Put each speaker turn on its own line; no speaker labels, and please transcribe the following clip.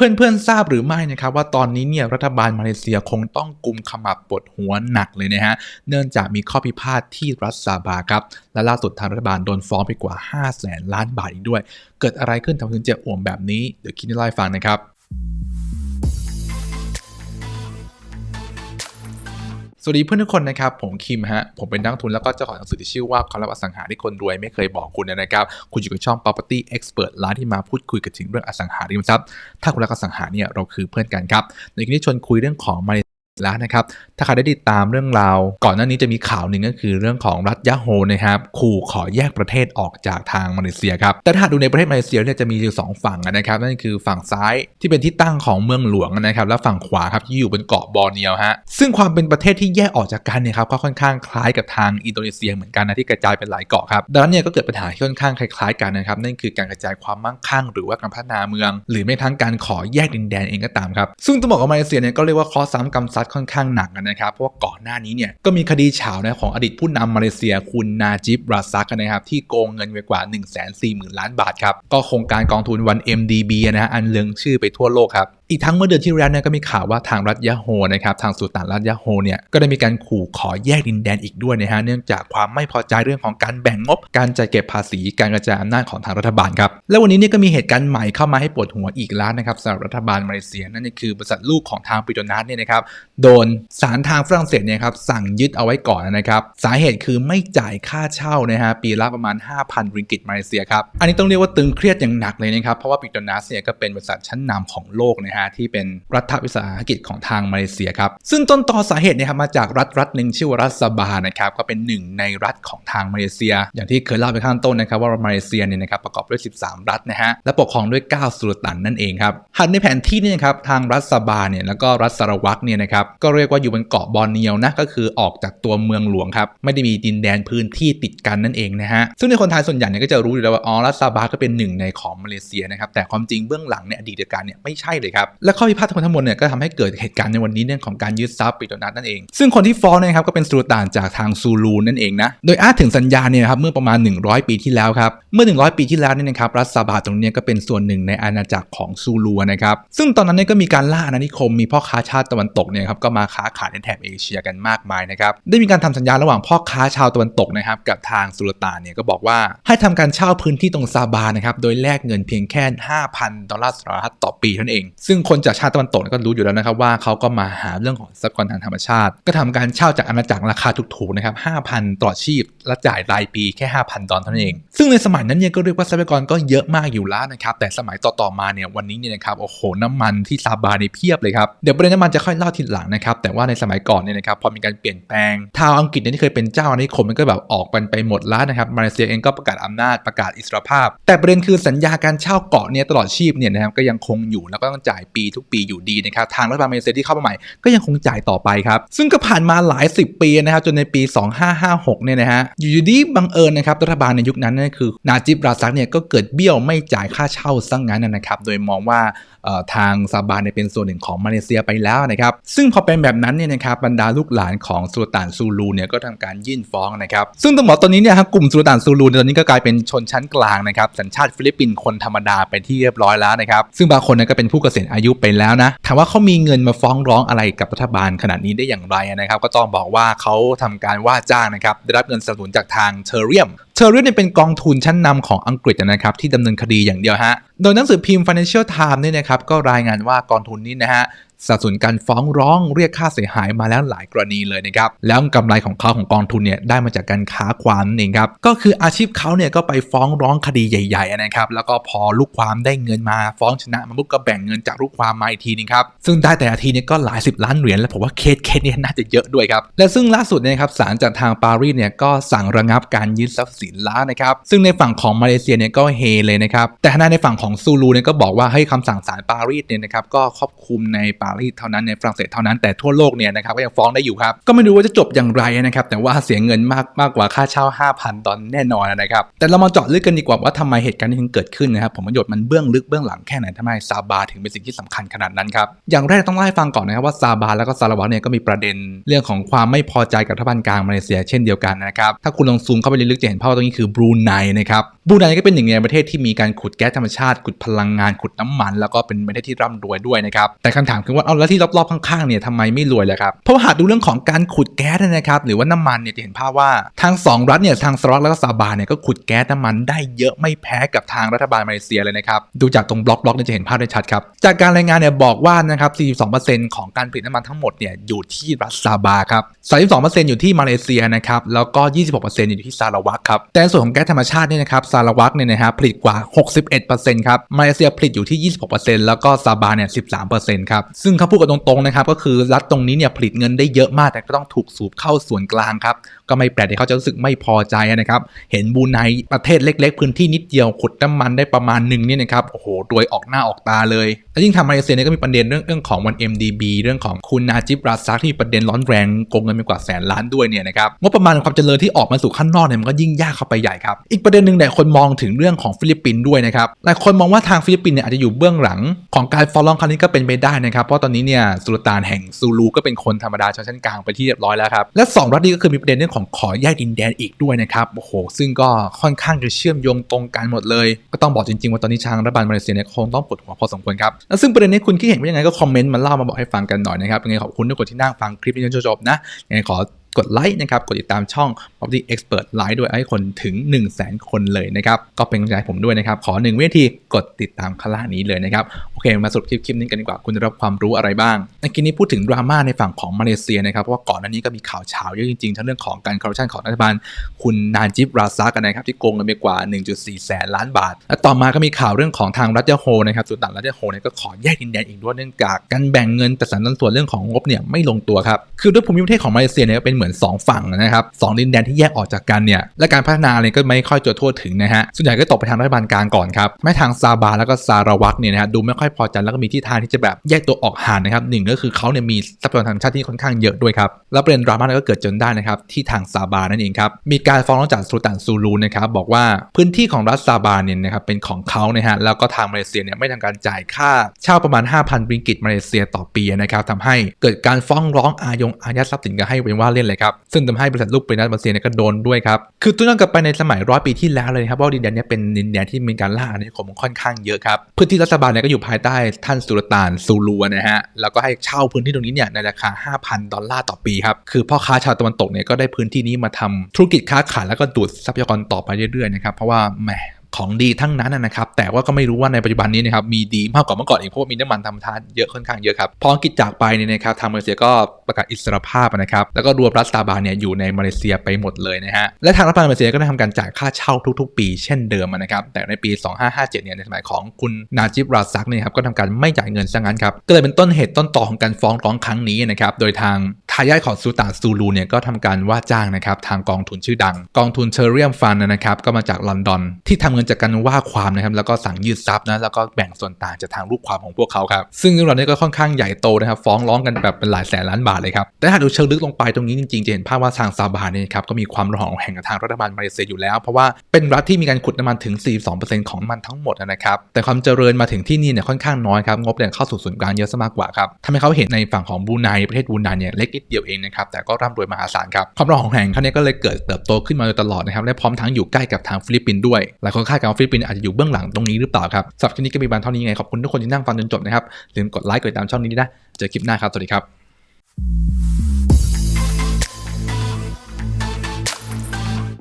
เพื่อนๆทราบหรือไม่นะครับว่าตอนนี้เนี่ยรัฐบาลมาเลเซียคงต้องกุมขมับปวดหัวหนักเลยนะฮะเนื่องจากมีข้อพิพาทที่รัฐซาบาครับและล่าสุดทางรัฐบาลโดนฟ้องไปกว่า 5 0 0แสนล้านบาทอีกด้วย เกิดอะไรขึ้นทำให้เจ็บอ่วมแบบนี้เดี๋ยวคิดให้ไล่ฟังนะครับ วัสดีเพื่อนทุกคนนะครับ ผมคิมฮะ ผมเป็นนักทุนแล้วก็เจ้าของหนังสือที่ชื่อว่าความลับอสังหาที่คนรวยไม่เคยบอกคุณนะครับ คุณอยู่กับช่อง Property Expert ร้านที่มาพูดคุยกันถึงเรื่องอสังหาริมทรัพย์ ถ้าคุณรักอสังหาเนี่ยเราคือเพื่อนกันครับ ในคลิปนี้ชวนคุยเรื่องของมา แล้วนะครับ ถ้าใครได้ติดตามเรื่องราว ก่อนหน้านี้จะมีข่าวหนึ่งก็คือเรื่องของรัฐยะโฮนะครับขู่ขอแยกประเทศออกจากทางมาเลเซียครับ แต่ถ้าดูในประเทศมาเลเซียเนี่ยจะมีอยู่สองฝั่งนะครับ นั่นคือฝั่งซ้ายที่เป็นที่ตั้งของเมืองหลวงนะครับ และฝั่งขวาครับที่อยู่บนเกาะบอร์เนียวฮะ ซึ่งความเป็นประเทศที่แยกออกจากกันเนี่ยครับก็ค่อนข้างคล้ายกับทางอินโดนีเซียเหมือนกันนะที่กระจายเป็นหลายเกาะครับ ดังนั้นเนี่ยก็เกิดปัญหาที่ค่อนข้างคล้ายๆกันนะครับ นั่นคือการกระจายความมั่งคั่ง หรือว่าการพัฒนาเมือง หรือไม่ทั้งการขอแยกดินแดนเองก็ตามครับ ซึ่งต้องบอกว่ามาเลเซียเนี่ยก็เรียกว่าคอซ้ำกำซัดค่อนข้างหนักนะครับ เพราะว่าก่อนหน้านี้เนี่ยก็มีคดีเฉานะของอดีตผู้นำมาเลเซียคุณนาจิบราซักนะครับที่โกงเงินไปกว่า 1 4 0 0 0 0 ล้านบาทครับก็โครงการกองทุนวัน MDB นะฮะอันเลืองชื่อไปทั่วโลกครับ อีกทั้งเมื่อเดือนที่แล้วเนี่ยก็มีข่าวว่าทางรัฐยะโฮนะครับทางสุลต่านรัฐยะโฮเนี่ยก็ได้มีการขู่ขอแยกดินแดนอีกด้วยนะฮะเนื่องจากความไม่พอใจเรื่องของการแบ่งงบ การจัดเก็บภาษีการกระจายอำนาจของทางรัฐบาลครับและวันนี้เนี่ยก็มีเหตุการณ์ใหม่เข้ามาให้ปวดหัวอีกแล้วนะครับสำหรับรัฐบาลมาเลเซียนั่นคือบริษัทลูกของทางปิโตนัสเนี่ยนะครับโดนศาลทางฝรั่งเศสเนี่ยครับสั่งยึดเอาไว้ก่อนนะครับสาเหตุคือไม่จ่ายค่าเช่านะฮะปีละประมาณ 5,000 ริงกิตมาเลเซียครับอันนี้ต้องเรียกว่าตึงเครียดอย่างหนักเลยนะครับเพราะว่าปิโตนัสเนี่ยก็เป็นบริษัทชั้นนำของโลกนะฮะที่เป็นรัฐวิสาหกิจของทางมาเลเซียครับ ซึ่งต้นตอสาเหตุเนี่ยครับมาจากรัฐรัฐหนึ่งชื่อว่ารัฐซาบานะครับก็เป็นหนึ่งในรัฐของทางมาเลเซีย อย่างที่เคยเล่าไปข้างต้นนะครับว่ามาเลเซียเนี่ยนะครับประกอบด้วย 13 รัฐนะฮะและปกครองด้วย 9 สุลต่านนั่นเองครับหากในแผนที่นี่นะครับทางรัฐซาบาเนี่ยแล้วก็รัฐสารวัตเนี่ยนะครับก็เรียกว่าอยู่บนเกาะบอร์เนียวนะก็คือออกจากตัวเมืองหลวงครับไม่ได้มีดินแดนพื้นที่ติดกันนั่นเองนะฮะซึ่งในคนไทยส่วนใหญ่เนี่ยก็จะรู้อยู่แล้วว่าอ๋อรัฐซาบาก็เป็นหนึ่งในของมาเลเซียนะครับแต่ความจริงเบื้องหลังในอดีตการเนี่ยไม่ใช่เลยครับและข้อพิพาททั้งหมดเนี่ยก็ทำให้เกิดเหตุการณ์ในวันนี้เรื่องของการยึดทรัพย์ปิโตนัสนั่นเอง ซึ่งคนที่ฟ้องนะครับก็เป็นสุลต่านจากทางซูลูนั่นเองนะ โดยอ้างถึงสัญญาเนี่ยครับเมื่อประมาณ 100 ปีที่แล้วครับ เมื่อ 100 ปีที่แล้วเนี่ยนะครับรัฐซาบาตรงนี้ก็เป็นส่วนหนึ่งในอาณาจักรของซูลูนะครับ ซึ่งตอนนั้นเนี่ยก็มีการล่าอาณานิคมมีพ่อค้าชาติตะวันตกเนี่ยครับก็มาค้าขายในแถบเอเชียกันมากมายนะครับ ได้มีการทำสัญญาระหว่างพ่อค้าชาวตะวันตกนะครับกับทางสุลต่านเนี่ยก็บอกว่าให้ทำการเช่าพื้นที่ตรงซาบานะครับโดยแลกเงินเพียงแค่ 5,000 ดอลลาร์สหรัฐต่อปีเท่านั้นเอง ซึ่งคนจากชาติตะวันตกก็รู้อยู่แล้วนะครับว่าเขาก็มาหาเรื่องของทรัพยากรทางธรรมชาติ ก็ทำการเช่าจากอาณาจักรราคาถูกๆนะครับ5,000 ต่อชีพ และจ่ายรายปีแค่ 5,000ดอลเท่านั้นเอง ซึ่งในสมัยนั้นเนี่ยก็เรียกว่าทรัพยากรก็เยอะมากอยู่แล้วนะครับแต่สมัยต่อๆมาเนี่ยวันนี้เนี่ยนะครับโอ้โหน้ำมันที่ซาบาเนี่เพียบเลยครับเดี๋ยวประเด็นน้ำมันจะค่อยเล่าทีหลังนะครับแต่ว่าในสมัยก่อนเนี่ยนะครับพอมีการเปลี่ยนแปลงชาวอังกฤษเนี่ยที่เคยเป็นเจ้าอาณานิคมมันก็แบบออกกันไปหมดแล้วนะครับมาเลเซียเองก็ประกาศอำนาจประกาศอิสรภาพ แต่ประเด็นคือสัญญาการเช่าเกาะเนี่ยตลอดชีพเนี่ยนะครับก็ยังคงอยู่แล้วก็ต้องจ่ายปีทุกปีอยู่ดีนะครับทางรัฐบาลมาเลเซียที่เข้ามาใหม่ก็ยังคงจ่ายต่อไปครับซึ่งก็ผ่านมาหลาย 10 ปีนะครับจนในปี 2556เนี่ยนะฮะอยู่ดีบังเอิญนะครับรัฐบาลในยุคนั้นนั่นคือนาจิบราซักเนี่ยก็เกิดเบี้ยวไม่จ่ายค่าเช่าซะงงั้นนะครับโดยมองว่าทางซาบานเนี่ยเป็นส่วนหนึ่งของมาเลเซียไปแล้วนะครับซึ่งพอเป็นแบบนั้นเนี่ยนะครับบรรดาลูกหลานของสุลต่านซูลูเนี่ยก็ทำการยื่นฟ้องนะครับซึ่งต้องบอกตอนนี้เนี่ยครับกลุ่มสุลต่านซูลูตอนนี้ก็กลายเป็นชนชั้นกลางนะครับสัญชาติฟิลิปปินส์คนธรรมดาไปที่เรียบร้อยแล้วนะครับซึ่งบางคนเนี่ยก็เป็นผู้เกษียณอาายุไปแล้วนะถามว่าเขามีเงินมาฟ้องร้องอะไรกับรัฐบาลขนาดนี้ได้อย่างไรนะครับ ก็ต้องบอกว่าเขาทำการว่าจ้างนะครับได้รับเงินสนับสนุนจากทางเทอร์เรียมเทอร์เรียมเนี่ยเป็นกองทุนชั้นนำของอังกฤษนะครับที่ดำเนินคดีอย่างเดียวฮะโดยหนังสือพิมพ์ Financial Times เนี่ยนะครับก็รายงานว่ากองทุนนี้นะฮะ สนับสนุนการฟ้องร้องเรียกค่าเสียหายมาแล้วหลายกรณีเลยนะครับ แล้วกำไรของเขาของกองทุนเนี่ยได้มาจากการค้าความนั่นเองครับ ก็คืออาชีพเขาเนี่ยก็ไปฟ้องร้องคดีใหญ่ๆนะครับ แล้วก็พอลูกความได้เงินมาฟ้องชนะมันก็แบ่งเงินจากลูกความมาอีกทีนึงครับ ซึ่งได้แต่ละทีเนี่ยก็หลายสิบล้านเหรียญ และผมว่าเคสเคสนี้น่าจะเยอะด้วยครับ และซึ่งล่าสุดเนี่ยครับศาลจากทางปารีสเนี่ยก็สั่งระงับการยึดทรัพย์สินล้วนะครับ ซึ่งในฝั่งของมาเลเซียเนี่ยก็เฮเลยนะครับ แต่ทนายในฝั่งของซูลูเนี่ยก็บอกว่าให้คำสั่งศาลปารีสเนี่ยนะครับก็ครอบคลุมในปารีสเท่านั้นในฝรั่งเศสเท่านั้นแต่ทั่วโลกเนี่ยนะครับก็ยังฟ้องได้อยู่ครับก็ไม่รู้ว่าจะจบอย่างไรนะครับแต่ว่าเสียเงินมากมากกว่าค่าเช่า 5,000 ตอนแน่นอนนะครับแต่เรามาเจาะลึกกันดีกว่าว่าทำไมเหตุการณ์นี้ถึงเกิดขึ้นนะครับผมประโยชน์มันเบื้องลึกเบื้องหลังแค่ไหนทำไมซาบาถึงเป็นสิ่งที่สำคัญขนาดนั้นครับอย่างแรกต้องเล่าให้ฟังก่อนนะครับว่าซาบาแล้วก็ซาลาวัตเนี่ยก็มีประเด็นเรื่องของความไม่พอใจกับรัฐบาลกลางมาเลเซียเช่นเดียวกันนะครับถ้าคุณลองซูมเข้าไปลึกๆจะเห็นภาพตรงนี้คือบรูไนนะครับ บบรูไนก็เป็นหนึ่งในประเทศที่มีการขุดแก๊สธรรมชาติ ขุดพลังงาน ขุดน้ำมัน แล้วก็เป็นประเทศที่ร่ำรวยด้วยนะครับ แต่คำถามคือว่าเอาแล้วที่รอบๆข้างๆเนี่ยทำไมไม่รวยเลยครับ เพราะหากดูเรื่องของการขุดแก๊สนะครับ หรือว่าน้ำมันเนี่ยจะเห็นภาพว่าทางสองรัฐเนี่ยทางสล็อตแล้วก็ซาบาเนี่ยก็ขุดแก๊สน้ำมันได้เยอะไม่แพ้กับทางรัฐบาลมาเลเซียเลยนะครับ ดูจากตรงบล็อกบล็อกเนี่ยจะเห็นภาพได้ชัดครับ จากการรายงานเนี่ยบอกว่านะครับ 42%ของการผลิตน้ำมันทั้งหมดเนี่ยอยู่ที่รัฐซาบาครับ 32%อยู่ที่มาเลเซียนะครับ แล้วก็ 26%อยู่ที่ซาราวักครับ แต่ส่วนของแก๊สธรรมชาติเนี่ยนะครับซาราวักเนี่ยนะฮะผลิตกว่า 61%ครับมาเลเซียผลิตอยู่ที่ 26%แล้วก็ซาบาเนี่ย13%ครับซึ่งเขาพูดกันตรงๆนะครับก็คือรัฐตรงนี้เนี่ยผลิตเงินได้เยอะมากแต่ก็ต้องถูกสูบเข้าส่วนกลางครับก็ไม่แปลกที่เขาจะรู้สึกไม่พอใจนะครับเห็นบูไนประเทศเล็ก ๆ พื้นที่นิดเดียวขุดน้ำมันได้ประมาณหนึ่งเนี่ยนะครับโอ้โหรวยออกหน้าออกตาเลยแล้วยิ่งทำมาเลเซียเนี่ยก็มีประเด็นเรื่องเรื่องของวัน MDB เรื่องของคุณนาจิบราซักที่มีประเด็นร้อนแรงโกงเงินไปกว่าแสนล้านด้วยเนี่ยนะครับงบประมาณความเจริญที่ออกมาสู่ข้างนอกเนี่ยมันก็ยิ่งยากเข้าไปใหญ่ครับอีกประเด็นหนึ่งหลายคนมองถึงเรื่องของฟิลิปปินส์ด้วยนะครับหลายคนมองว่าทางฟิลิปปินส์เนี่ยอาจจะอยู่เบื้องหลังของการฟ้องร้องครั้งนี้ก็เป็นไปได้นะครับ เพราะตอนนี้เนี่ยสุลต่านแห่งซูลูก็เป็นคนธรรมดาชนชั้นกลางไปที่เรียบร้อยแล้วครับ และสองรัฐนี้ก็คือมีประเด็นเรื่องของขอแยกดินแดนอีกด้วยนะครับ โอ้โห ซึ่งก็ค่อนข้างจะเชื่อมโยงตรงกันหมดเลย ก็ต้องบอกจริงๆ ว่าตอนนี้ทางรัฐบาลมาเลเซียเนี่ยคงต้องปวดหัวพอสมควรครับ แล้วซึ่งประเด็นนี้คุณคิดเห็นว่ายังไงก็คอมเมนต์มาเล่ามาบอกให้ฟังกันหน่อยนะครับ ยังไงขอบคุณทุกคนที่นั่งฟังคลิปนี้จนจบนะ ยังไงขอ กดไลค์นะครับ กดติดตามช่อง Property Expert ไลค์ด้วยให้คนถึง 1 0 0 0 0แสนคนเลยนะครับ ก็เป็นกำลังใจผมด้วยนะครับ ขอหนึ่งวินาทีกดติดตามข้างล่างนี้เลยนะครับ โอเค มาสรุปคลิปคลิปนี้กันดีกว่า คุณจะรับความรู้อะไรบ้างในคลิปนี้พูดถึงดราม่าในฝั่งของมาเลเซียนะครับ เพราะว่าก่อนหน้านี้ก็มีข่าวเช้าเยอะจริงๆทั้งเรื่องของการคอร์รัปชันของรัฐบาล คุณนาจิบราซากันนะครับที่โกงเงินไปกว่า 1.4 แสนล้านบาท และต่อมาก็มีข่าวเรื่องของทางรัฐยาโฮนะครับสุดต่านรัฐยาโฮเนี่ยก็ขอแยกดินแดนอีกด้วยเนื่องจากการแบ่งเงินแต่สัดส่วนเรื่องของงบเนี่ยไม่ลงตัวครับคือด้วยภูมิประเทศของมาเลเซียเนี่ยเป็นเหมือน2 ฝั่งนะครับสองดินแดนที่แยกออกจากกันเนี่ยและการพัฒนาอะไรก็ไม่ค่อยจะทั่วถึงนะฮะส่วนใหญ่ก็ตกไปทางรัฐบาลกลางก่อนครับแม้ทางซาบาแล้วก็ซาราวักเนี่ยนะฮะดูไม่ค่อยพอใจแล้วก็มีที่ทางที่จะแบบแยกตัวออกห่างนะครับหนึ่งก็คือเขาเนี่ยมีทรัพยากรธรรมชาติที่ค่อนข้างเยอะด้วยครับแล้วประเด็นดราม่าก็เกิดจนได้นะครับที่ทางซาบานั่นเองครับมีการฟ้องร้องจากสุลต่านซูลูนะครับบอกว่าพื้นที่ของรัฐซาบาเนี่ยนะครับเป็นของเขานะฮะแล้วก็ทางมาเลเซียเนี่ยไม่ทำการจ่ายค่าเช่าประมาณ 5,000ริงกิตมาเลเซียต่อปีนะครับทำให้เกิดการฟ้องร้องอาญงอายัดทรัพย์สินกันให้เป็นว่าเล่นเลยครับ ซึ่งทำให้บริษัทลูกเป็นรัฐมาเลเซียเนี่ยก็โดนด้วยครับ คือต้นกลับไปในสมัยร้อยปีที่แล้วเลยครับว่าดินแดนนี้เป็นดินแดนที่มีการล่าอาณานิคมค่อนข้างเยอะครับพื้นที่รัฐบาลเนี่ยก็อยู่ภายใต้ท่านสุลต่านซูลูนะฮะแล้วก็ให้เช่าพื้นที่ตรงนี้เนี่ยในราคา 5,000 ดอลลาร์ต่อปีครับคือพ่อค้าชาวตะวันตกเนี่ยก็ได้พื้นที่นี้มาทำธุรกิจค้าขายแล้วก็ดูดทรัพยากรต่อไปเรื่อยๆนะครับเพราะว่าแหม ของดีทั้งนั้นนะครับ แต่ว่าก็ไม่รู้ว่าในปัจจุบันนี้นะครับมีดีมากกว่าเมื่อก่อนอีกเพราะว่ามีน้ำมันธรรมชาติเยอะค่อนข้างเยอะครับพออังกฤษจากไปเนี่ยนะครับทางมาเลเซียก็ประกาศอิสรภาพนะครับแล้วก็รวมรัฐซาบาเนี่ยอยู่ในมาเลเซียไปหมดเลยนะฮะและทางรัฐบาลมาเลเซียก็ได้ทำการจ่ายค่าเช่าทุก ๆ ปีเช่นเดิมนะครับแต่ในปี 2557เนี่ยในสมัยของคุณนาจิบราซักเนี่ยครับก็ทำการไม่จ่ายเงินซะงั้นครับก็เลยเป็นต้นเหตุต้นต่อของการฟ้องร้องครั้งนี้นะครับโดยทางายาทของสุตานซูลูเนี่ยก็ทำการว่าจ้างนะครับทางกองทุนชื่อดัง กองทุนเชอร์เรียมฟันนะครับก็มาจากลอนดอนที่ทำเงินจากการว่าความนะครับแล้วก็สั่งยืดทรัพย์นะแล้วก็แบ่งส่วนต่างจากทางลูกความของพวกเขาครับซึ่งเรื่องราวนี้ก็ค่อนข้างใหญ่โตนะครับฟ้องร้องกันแบบเป็นหลายแสนล้านบาทเลยครับแต่ถ้าดูเชิงลึกลงไปตรงนี้จริงๆจะเห็นภาพว่าทางซาบาเนี่ยครับก็มีความระหองแห่งกับทางรัฐบาลมาเลเซียอยู่แล้ว เพราะว่าเป็นรัฐที่มีการขุดน้ำมันถึง 42%ของน้ำมันทั้งหมดนะครับแต่ความเจริญมาถึงที่นี่เนี่ยค่อนข้างน้อยครับงบเนี่ยเข้าสู่ส่วนกลางเยอะซะมากกว่าครับทำให้เขาเห็นในฝั่งของบูไนประเทศบูไนเนี่ยเล็กนิดเดียวเองนะครับแต่ก็ร่ำรวยมหาศาลครับความร่ำของแห่งเขาเนี่ยก็เลยเกิดเติบโตขึ้นมาโดยตลอดนะครับและพร้อมทั้งอยู่ใกล้กับทางฟิลิปปินส์ด้วยหลายคนคาดการณ์ว่าฟิลิปปินส์อาจจะอยู่เบื้องหลังตรงนี้หรือเปล่าครับสำหรับคลิปนี้ก็มีบานเท่านี้ไงขอบคุณทุกคนที่นั่งฟังจนจบนะครับอย่าลืมกดไลค์กดติดตามช่องนี้ด้วยนะเจอคลิปหน้าครับสวัสดีครับ